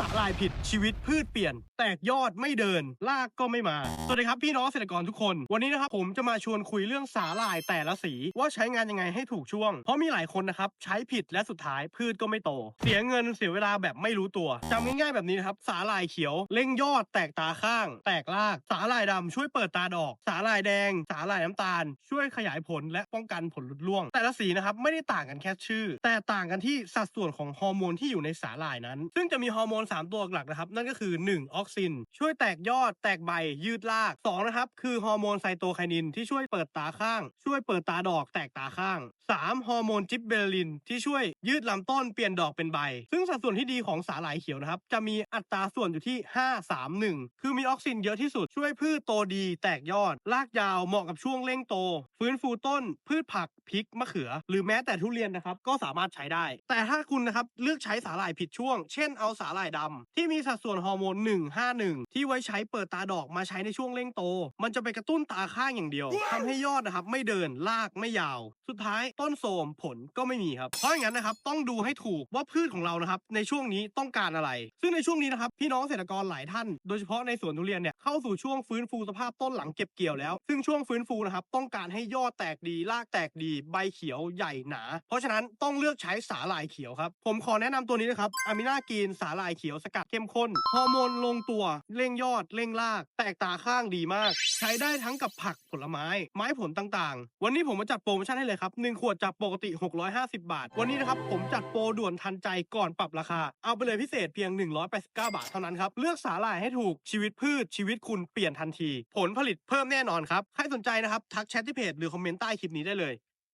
สาหร่ายผิดชีวิตพืชเปลี่ยน แตกยอดไม่เดินลากก็ไม่มา สวัสดีครับพี่น้องเกษตรกรทุกคน วันนี้นะครับผมจะมาชวนคุยเรื่องสาหร่ายแต่ละสี ว่าใช้งานยังไงให้ถูกช่วง เพราะมีหลายคนนะครับใช้ผิดและสุดท้ายพืชก็ไม่โต เสียเงินเสียเวลาแบบไม่รู้ตัวจำง่ายๆแบบนี้นะครับสาหร่ายเขียวเร่งยอดแตกตาข้าง แตกราก สาหร่ายดำช่วยเปิดตาดอก สาหร่ายแดง สาหร่ายน้ำตาล ช่วยขยายผลและป้องกันผลหลุดร่วง แต่ละสีนะครับไม่ได้ต่างกันแค่ชื่อ แต่ต่างกันที่สัดส่วนของฮอร์โมนที่อยู่ในสาหร่ายนั้น ซึ่งจะมีฮอร์โมน3 ตัวหลักนะครับ นั่นก็คือ 1. ออกซิน ช่วยแตกยอด แตกใบ ยืดราก 2 นะครับ คือฮอร์โมนไซโตไคนินที่ช่วยเปิดตาข้าง ช่วยเปิดตาดอก แตกตาข้าง 3. ฮอร์โมนจิบเบลลิน ที่ช่วยยืดลำต้นเปลี่ยนดอกเป็นใบ ซึ่งสัดส่วนที่ดีของสาหร่ายเขียวนะครับ จะมีอัตราส่วนอยู่ที่ 5 3 1 คือมีออกซินเยอะที่สุด ช่วยพืชโตดี แตกยอด รากยาว เหมาะกับช่วงเร่งโต ฟื้นฟูต้น พืชผัก พริก มะเขือ หรือแม้แต่ทุเรียนนะครับ ก็สามารถใช้ได้ แต่ถ้าคุณนะครับ เลือกใช้สาหร่ายผิดช่วง เช่น เอาสาหร่ายดำที่มีสัดส่วนฮอร์โมน 151 ที่ไว้ใช้เปิดตาดอกมาใช้ในช่วงเร่งโต มันจะไปกระตุ้นตาข้างอย่างเดียวทำให้ยอดนะครับไม่เดินลากไม่ยาว สุดท้ายต้นโทรมผลก็ไม่มีครับ เพราะอย่างนั้นนะครับต้องดูให้ถูกว่าพืชของเรานะครับในช่วงนี้ต้องการอะไร ซึ่งในช่วงนี้นะครับพี่น้องเกษตรกรหลายท่าน โดยเฉพาะในสวนทุเรียนเนี่ยเข้าสู่ช่วงฟื้นฟูสภาพต้นหลังเก็บเกี่ยวแล้ว ซึ่งช่วงฟื้นฟูนะครับต้องการให้ยอดแตกดีรากแตกดีใบเขียวใหญ่หนา เพราะฉะนั้นต้องเลือกใช้สาหร่ายเขียวครับผมขอแนะนำตัวนี้นะครับอะมินากีนสาหร่ายเขียวสกัดเข้มข้น ฮอร์โมนลงตัวเร่งยอดเร่งราก แตกตาข้างดีมาก ใช้ได้ทั้งกับผักผลไม้ ไม้ผลต่างๆ วันนี้ผมมาจัดโปรโมชั่นให้เลยครับ1ขวดจากปกติ 650 บาท วันนี้นะครับผมจัดโปรด่วนทันใจก่อนปรับราคา เอาไปเลยพิเศษเพียง 189 บาทเท่านั้นครับ เลือกสาหร่ายให้ถูกชีวิตพืชชีวิตคุณเปลี่ยนทันที ผลผลิตเพิ่มแน่นอนครับ ใครสนใจนะครับทักแชทที่เพจหรือคอมเมนต์ใต้คลิปนี้ได้เลย